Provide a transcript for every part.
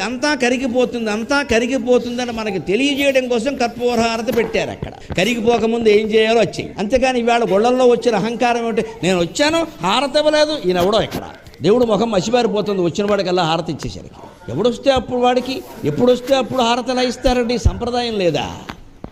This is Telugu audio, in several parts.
అంతా కరిగిపోతుంది అంతా కరిగిపోతుందని మనకి తెలియజేయడం కోసం కర్పూరహారతి పెట్టారు అక్కడ. కరిగిపోకముందు ఏం చేయాలో వచ్చాయి. అంతేకాని ఇవాళ గొళ్ళల్లో వచ్చిన అహంకారం ఏమిటి? నేను వచ్చాను హారతి ఇవ్వలేదు ఈయన ఎవడో ఇక్కడ. దేవుడు ముఖం మసిపారిపోతుంది వచ్చిన వాడికల్లా హారతి ఇచ్చేసరికి. ఎప్పుడొస్తే అప్పుడు వాడికి ఎప్పుడు వస్తే అప్పుడు హారతలా ఇస్తారండి? సంప్రదాయం లేదా?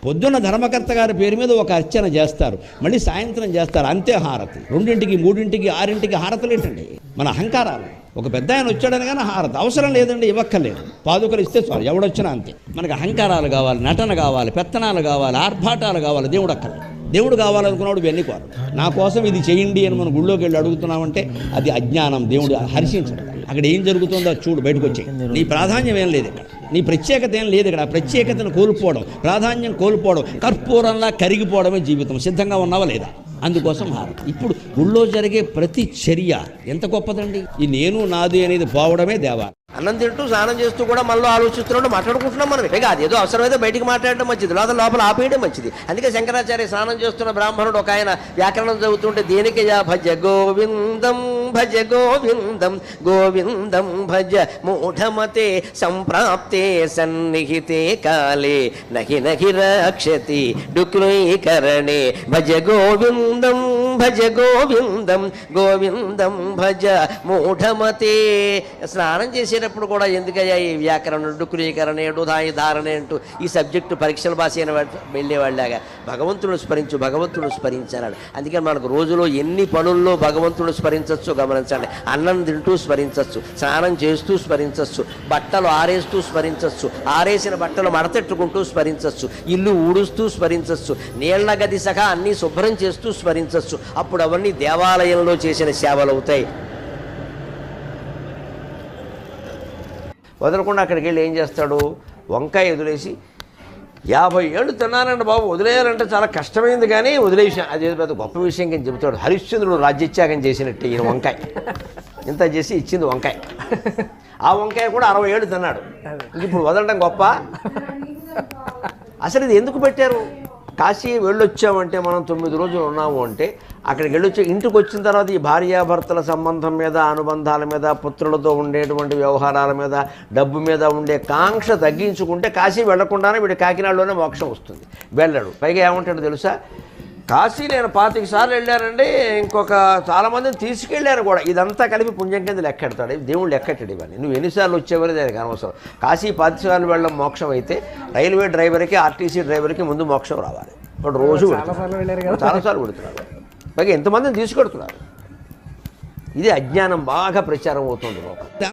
పొద్దున్న ధర్మకర్త గారి పేరు మీద ఒక అర్చన చేస్తారు మళ్ళీ సాయంత్రం చేస్తారు అంతే హారతి. రెండింటికి మూడింటికి ఆరింటికి హారతలు ఏంటండి? మన అహంకారాలు. ఒక పెద్ద ఆయన వచ్చాడని కానీ హారతి అవసరం లేదండి ఇవ్వక్కర్లేదు. పాదుకలు ఇస్తే చాలు ఎవడొచ్చినా అంతే. మనకి అహంకారాలు కావాలి నటన కావాలి పెత్తనాలు కావాలి ఆర్భాటాలు కావాలి దేవుడు అక్కర్లేదు. దేవుడు కావాలనుకున్నాడు ఇవన్నీ కోరు నా కోసం ఇది చేయండి అని మనం గుళ్ళోకి వెళ్ళి అడుగుతున్నామంటే అది అజ్ఞానం దేవుడు హర్షించడం. అక్కడ ఏం జరుగుతుందో అది చూడు బయటకు వచ్చే నీ ప్రాధాన్యం ఏం లేదు ఇక్కడ. నీ ప్రత్యేకత ఏం లేదు ఇక్కడ. ఆ ప్రత్యేకతను కోల్పోవడం ప్రాధాన్యం కోల్పోవడం కర్పూరంలా కరిగిపోవడమే జీవితం. సిద్ధంగా ఉన్నావా లేదా? అందుకోసం హారతి ఇప్పుడు గుళ్ళో జరిగే ప్రతి చర్య ఎంత గొప్పదండి? ఈ నేను నాది అనేది పోవడమే దేవా అన్నం తింటూ స్నానం చేస్తూ కూడా మనలో ఆలోచిస్తున్నాడు మాట్లాడుకుంటున్నాం మనం ఇక అదేదో అవసరమైతే బయటికి మాట్లాడడం మంచిది లేదా లోపల ఆపేయడం మంచిది. అందుకే శంకరాచార్య స్నానం చేస్తున్న బ్రాహ్మణుడు ఒక ఆయన వ్యాకరణం చదువుతుంటే దేనికి భజ గోవిందం భజ గోవిందం గోవిందం భజ మూఢమతే సంప్రాప్తే సన్నిహితే కాలే నహి నహి రక్షతి డుక్లీకరణే భజ గోవిందం. భజ గోవిందం గోవిందం భజ మూఢమతే స్నానం చేసేటప్పుడు కూడా ఎందుకయ్యా ఈ వ్యాకరణ డుక్రీకరణ డుధాయి ధారణ అంటూ ఈ సబ్జెక్టు పరీక్షల పాస్ అయిన వాడు వెళ్ళేవాళ్ళగా భగవంతుడు స్మరించు భగవంతుడు స్మరించాలని అందుకని మనకు రోజులో ఎన్ని పనుల్లో భగవంతుడు స్మరించవచ్చు గమనించండి. అన్నం తింటూ స్మరించవచ్చు స్నానం చేస్తూ స్మరించవచ్చు బట్టలు ఆరేస్తూ స్మరించవచ్చు ఆరేసిన బట్టలు మడతెట్టుకుంటూ స్మరించవచ్చు ఇల్లు ఊడుస్తూ స్మరించవచ్చు నీళ్ళ గది సహా అన్నీ శుభ్రం చేస్తూ స్మరించవచ్చు అప్పుడు అవన్నీ దేవాలయంలో చేసిన సేవలు అవుతాయి. వదలకుండా అక్కడికి వెళ్ళి ఏం చేస్తాడు? వంకాయ వదిలేసి యాభై ఏళ్ళు తిన్నానండి బాబు వదిలేయాలంటే చాలా కష్టమైంది కానీ వదిలేసి అది పెద్ద గొప్ప విషయం కింద చెబుతాడు. హరిశ్చంద్రుడు రాజ్యత్యాగం చేసినట్టు ఈయన వంకాయ. ఇంత చేసి ఇచ్చింది వంకాయ. ఆ వంకాయ కూడా అరవై ఏళ్ళు తిన్నాడు. ఇప్పుడు వదలడం గొప్ప? అసలు ఇది ఎందుకు పెట్టారు? కాశీ వెళ్ళొచ్చామంటే మనం తొమ్మిది రోజులు ఉన్నాము అంటే అక్కడికి వెళ్ళొచ్చి ఇంటికి వచ్చిన తర్వాత ఈ భార్యాభర్తల సంబంధం మీద అనుబంధాల మీద పుత్రులతో ఉండేటువంటి వ్యవహారాల మీద డబ్బు మీద ఉండే కాంక్ష తగ్గించుకుంటే కాశీ వెళ్ళకుండానే వీడు కాకినాడలోనే మోక్షం వస్తుంది. వెళ్ళడు. పైగా ఏమంటాడు తెలుసా? కాశీ నేను పాతిక సార్లు వెళ్ళానండి. ఇంకొక చాలామందిని తీసుకెళ్ళాను కూడా. ఇదంతా కలిపి పుణ్యం కింద లెక్కెడతాడు దేవుడు లెక్కెట్టాడు ఇవన్నీ. నువ్వు ఎన్నిసార్లు వచ్చేవని దానికి అనవసరం. కాశీ పాతిక సార్లు వెళ్ళడం మోక్షం అయితే రైల్వే డ్రైవర్కి ఆర్టీసీ డ్రైవర్కి ముందు మోక్షం రావాలి. ఇప్పుడు రోజు. చాలాసార్లు పెడుతున్నాడు పైగా ఎంతమందిని తీసుకెడుతున్నారు? ఇది అజ్ఞానం బాగా ప్రచారం అవుతుంది లోపల.